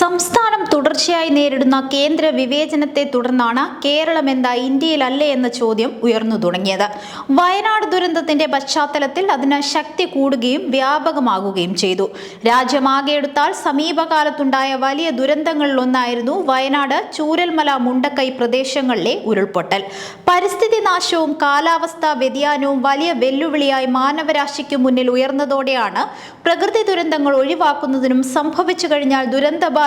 സംസ്ഥാനം തുടർച്ചയായി നേരിടുന്ന കേന്ദ്ര വിവേചനത്തെ തുടർന്നാണ് കേരളം എന്താ ഇന്ത്യയിലല്ലേ എന്ന ചോദ്യം ഉയർന്നു തുടങ്ങിയത്. വയനാട് ദുരന്തത്തിന്റെ പശ്ചാത്തലത്തിൽ അതിന് ശക്തി കൂടുകയും വ്യാപകമാകുകയും ചെയ്തു. രാജ്യമാകെ എടുത്താൽ സമീപകാലത്തുണ്ടായ വലിയ ദുരന്തങ്ങളിലൊന്നായിരുന്നു വയനാട് ചൂരൽമല മുണ്ടക്കൈ പ്രദേശങ്ങളിലെ ഉരുൾപൊട്ടൽ. പരിസ്ഥിതി നാശവും കാലാവസ്ഥാ വ്യതിയാനവും വലിയ വെല്ലുവിളിയായി മാനവരാശിക്ക് മുന്നിൽ ഉയർന്നതോടെയാണ് പ്രകൃതി ദുരന്തങ്ങൾ ഒഴിവാക്കുന്നതിനും സംഭവിച്ചു കഴിഞ്ഞാൽ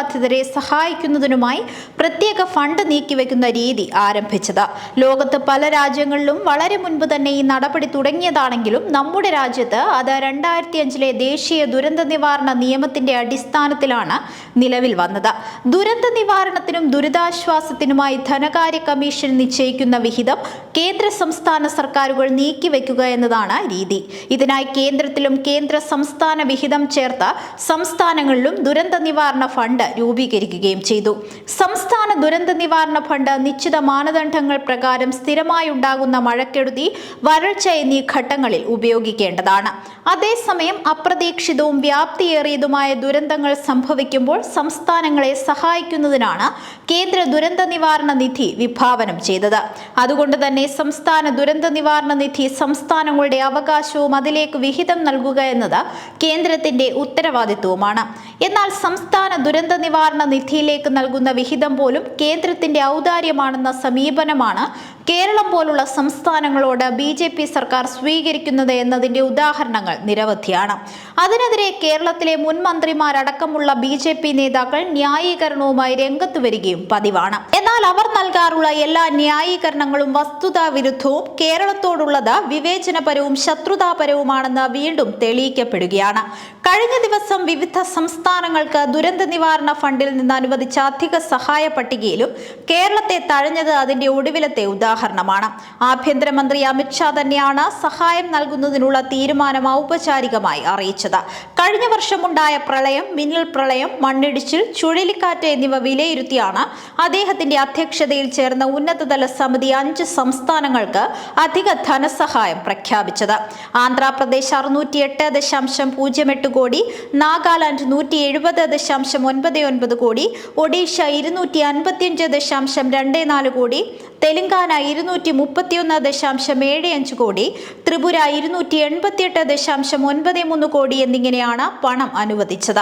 ദുരന്തബാധിതരെ സഹായിക്കുന്നതിനുമായി പ്രത്യേക ഫണ്ട് നീക്കിവെക്കുന്ന രീതി ആരംഭിച്ചത്. ലോകത്ത് പല രാജ്യങ്ങളിലും വളരെ മുൻപ് തന്നെ ഈ നടപടി തുടങ്ങിയതാണെങ്കിലും നമ്മുടെ രാജ്യത്ത് അത് രണ്ടായിരത്തി അഞ്ചിലെ ദേശീയ ദുരന്ത നിവാരണ നിയമത്തിന്റെ അടിസ്ഥാനത്തിലാണ് നിലവിൽ വന്നത്. ദുരന്ത നിവാരണത്തിനും ദുരിതാശ്വാസത്തിനുമായി ധനകാര്യ കമ്മീഷൻ നിശ്ചയിക്കുന്ന വിഹിതം കേന്ദ്ര സംസ്ഥാന സർക്കാരുകൾ നീക്കിവെക്കുക എന്നതാണ് രീതി. ഇതിനായി കേന്ദ്രത്തിലും കേന്ദ്ര സംസ്ഥാന വിഹിതം ചേർത്ത സംസ്ഥാനങ്ങളിലും ദുരന്ത നിവാരണ ഫണ്ട് രൂപീകരിക്കുകയും ചെയ്തു. സംസ്ഥാന ദുരന്ത നിവാരണ ഫണ്ട് നിശ്ചിത മാനദണ്ഡങ്ങൾ പ്രകാരം സ്ഥിരമായി ഉണ്ടാകുന്ന മഴക്കെടുതി വരൾച്ച എന്നീ ഘട്ടങ്ങളിൽ ഉപയോഗിക്കേണ്ടതാണ്. അതേസമയം അപ്രതീക്ഷിതവും വ്യാപ്തിയേറിയതുമായ ദുരന്തങ്ങൾ സംഭവിക്കുമ്പോൾ സംസ്ഥാനങ്ങളെ സഹായിക്കുന്നതിനാണ് കേന്ദ്ര ദുരന്ത നിവാരണ നിധി വിഭാവനം ചെയ്തത്. അതുകൊണ്ട് തന്നെ സംസ്ഥാന ദുരന്ത നിവാരണ നിധി സംസ്ഥാനങ്ങളുടെ അവകാശവും അതിലേക്ക് വിഹിതം നൽകുക എന്നത് കേന്ദ്രത്തിന്റെ ഉത്തരവാദിത്വവുമാണ്. എന്നാൽ സംസ്ഥാന ദുരന്ത നിവാരണ നിധിയിലേക്ക് നൽകുന്ന വിഹിതം പോലും കേന്ദ്രത്തിന്റെ ഔദാര്യമാണെന്ന സമീപനമാണ് കേരളം പോലുള്ള സംസ്ഥാനങ്ങളോട് ബി ജെ പി സർക്കാർ സ്വീകരിക്കുന്നത് എന്നതിന്റെ ഉദാഹരണങ്ങൾ നിരവധിയാണ്. അതിനെതിരെ കേരളത്തിലെ മുൻ മന്ത്രിമാരടക്കമുള്ള ബി ജെ പി നേതാക്കൾ ന്യായീകരണവുമായി രംഗത്ത് വരികയും പതിവാണ്. എന്നാൽ അവർ നൽകാറുള്ള എല്ലാ ന്യായീകരണങ്ങളും വസ്തുതാ വിരുദ്ധവും കേരളത്തോടുള്ളത് വിവേചനപരവും ശത്രുതാപരവുമാണെന്ന് വീണ്ടും തെളിയിക്കപ്പെടുകയാണ്. കഴിഞ്ഞ ദിവസം വിവിധ സംസ്ഥാനങ്ങൾക്ക് ദുരന്ത നിവാരണ ഫണ്ടിൽ നിന്ന് അനുവദിച്ച അധിക സഹായ പട്ടികയിലും കേരളത്തെ തഴഞ്ഞത് അതിന്റെ ഒടുവിലത്തെ ഉദാഹരണമാണ്. ആഭ്യന്തരമന്ത്രി അമിത്ഷാ തന്നെയാണ് സഹായം നൽകുന്നതിനുള്ള തീരുമാനം ഔപചാരികമായി അറിയിച്ചത്. കഴിഞ്ഞ വർഷമുണ്ടായ പ്രളയം മിന്നൽ പ്രളയം മണ്ണിടിച്ചിൽ ചുഴലിക്കാറ്റ് എന്നിവ വിലയിരുത്തിയാണ് അദ്ദേഹത്തിന്റെ അധ്യക്ഷതയിൽ ചേർന്ന ഉന്നതതല സമിതി അഞ്ച് സംസ്ഥാനങ്ങൾക്ക് അധിക ധനസഹായം പ്രഖ്യാപിച്ചത്. ആന്ധ്രാപ്രദേശ് അറുന്നൂറ്റി എട്ട് ദശാംശം പൂജ്യം എട്ട് കോടി നാഗാലാൻഡ് നൂറ്റി എഴുപത് ദശാംശം ഒൻപത് ഒൻപത് കോടി ഒഡീഷ ഇരുന്നൂറ്റി അൻപത്തിയഞ്ച് ദശാംശം രണ്ട് നാല് കോടി തെലങ്കാന ഇരുന്നൂറ്റി മുപ്പത്തിയൊന്ന് ദശാംശം ഏഴ് അഞ്ച് കോടി ത്രിപുര ഇരുന്നൂറ്റി എൺപത്തിയെട്ട് ദശാംശം ഒൻപത് മൂന്ന് കോടി എന്നിങ്ങനെയാണ് പണം അനുവദിച്ചത്.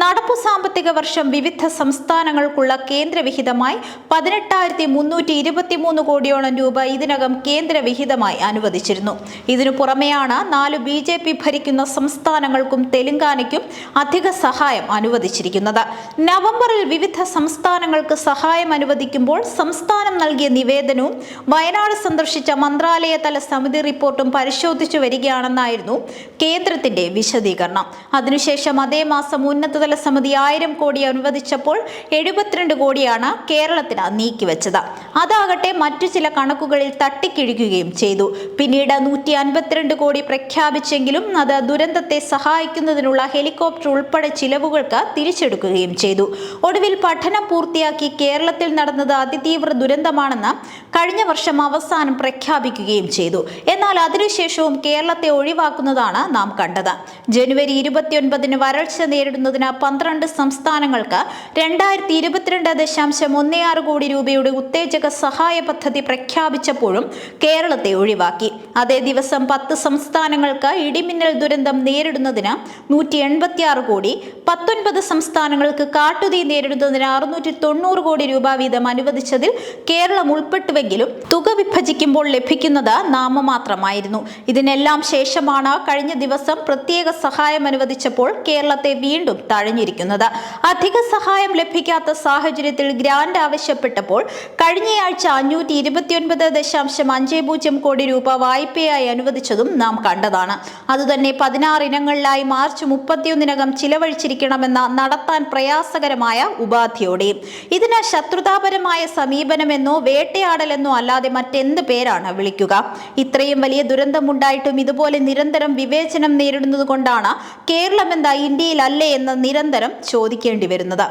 നടപ്പു സാമ്പത്തിക വർഷം വിവിധ സംസ്ഥാനങ്ങൾക്കുള്ള കേന്ദ്രവിഹിതമായി പതിനെട്ടായിരത്തി മുന്നൂറ്റി ഇരുപത്തിമൂന്ന് കോടിയോളം രൂപ ഇതിനകം കേന്ദ്രവിഹിതമായി അനുവദിച്ചിരുന്നു. ഇതിനു പുറമെയാണ് നാല് ബി ജെ പി ഭരിക്കുന്ന സംസ്ഥാനങ്ങൾക്കും തെലങ്കാനയ്ക്കും അധിക സഹായം അനുവദിച്ചിരിക്കുന്നത്. നവംബറിൽ വിവിധ സംസ്ഥാനങ്ങൾക്ക് സഹായം അനുവദിക്കുമ്പോൾ സംസ്ഥാനം നൽകിയ നിവേദനവും വയനാട് സന്ദർശിച്ച മന്ത്രാലയ തല സമിതി റിപ്പോർട്ടും പരിശോധിച്ചു വരികയാണെന്നായിരുന്നു കേന്ദ്രത്തിന്റെ വിശദീകരണം. അതിനുശേഷം അതേ മാസം ഉന്നതതല സമിതി ആയിരം കോടി അനുവദിച്ചപ്പോൾ എഴുപത്തിരണ്ട് കോടിയാണ് കേരളത്തിന് നീക്കിവെച്ചത്. അതാകട്ടെ മറ്റു ചില കണക്കുകളിൽ തട്ടിക്കിഴിക്കുകയും ചെയ്തു. പിന്നീട് നൂറ്റി അൻപത്തിരണ്ട് കോടി പ്രഖ്യാപിച്ചെങ്കിലും അത് ദുരന്തത്തെ സഹായിക്കുന്നതിനുള്ള ഹെലികോപ്റ്റർ ഉൾപ്പെടെ ചിലവുകൾക്ക് തിരിച്ചെടുക്കുകയും ചെയ്തു. ഒടുവിൽ പഠനം പൂർത്തിയാക്കി കേരളത്തിൽ നടന്നത് അതിതീവ്ര ദുരന്തമാണെന്ന് കഴിഞ്ഞ വർഷം അവസാനം പ്രഖ്യാപിക്കുകയും ചെയ്തു. എന്നാൽ അതിനുശേഷവും കേരളത്തെ ഒഴിവാക്കുന്നതാണ് നാം കണ്ടത്. ജനുവരി ഇരുപത്തിയൊൻപതിന് വരൾച്ച നേരിടുന്നതിന് പന്ത്രണ്ട് സംസ്ഥാനങ്ങൾക്ക് രണ്ടായിരത്തി ഇരുപത്തിരണ്ട് ദശാംശം ഒന്നേ ആറ് കോടി രൂപയുടെ ഉത്തേജക സഹായ പദ്ധതി പ്രഖ്യാപിച്ചപ്പോഴും കേരളത്തെ ഒഴിവാക്കി. അതേ ദിവസം പത്ത് സംസ്ഥാനങ്ങൾക്ക് ഇടിമിന്നൽ ദുരന്തം നേരിടുന്നതിന് നൂറ്റി എൺപത്തിയാറ് കോടി പത്തൊൻപത് സംസ്ഥാനങ്ങൾക്ക് കാട്ടുതീ നേരിടുന്നതിന് അറുന്നൂറ്റി തൊണ്ണൂറ് കോടി രൂപ വീതം അനുവദിച്ചതിൽ കേരളം ഉൾപ്പെട്ടുവെങ്കിലും തുക വിഭജിക്കുമ്പോൾ ലഭിക്കുന്നത് നാമമാത്രമായിരുന്നു. ഇതിനെല്ലാം ശേഷമാണ് കഴിഞ്ഞ ദിവസം പ്രത്യേക സഹായം അനുവദിച്ചപ്പോൾ കേരളത്തെ വീണ്ടും തഴഞ്ഞിരിക്കുന്നത്. അധിക സഹായം ലഭിക്കാത്ത സാഹചര്യത്തിൽ ഗ്രാന്റ് ആവശ്യപ്പെട്ടപ്പോൾ കഴിഞ്ഞയാഴ്ച അഞ്ഞൂറ്റി ഇരുപത്തിയൊൻപത് ദശാംശം അഞ്ച് പൂജ്യം കോടി രൂപ വായ്പയായി അനുവദിച്ചതും നാം കണ്ടതാണ്. അതുതന്നെ പതിനാറ് ഇനങ്ങളിലായി മാർച്ച് മുപ്പത്തിയൊന്നിനകം ചിലവഴിച്ചിരിക്കണമെന്ന നടത്താൻ പ്രയാസകരമായ ഉപാധിയോടെയും. ഇതിന് ശത്രുതാപരമായ സമീപനമെന്നോ വേട്ടയാടലെന്നോ അല്ലാതെ മറ്റെന്ത് പേരാണ് വിളിക്കുക? ഇത്രയും വലിയ ദുരന്തമുണ്ടായിട്ടും ഇതുപോലെ നിരന്തരം വിവേചനം നേരിടുന്നത് കൊണ്ടാണ് കേരളം എന്താ ഇന്ത്യയിലല്ലേ എന്ന് നിരന്തരം ചോദിക്കേണ്ടി വരുന്നത്.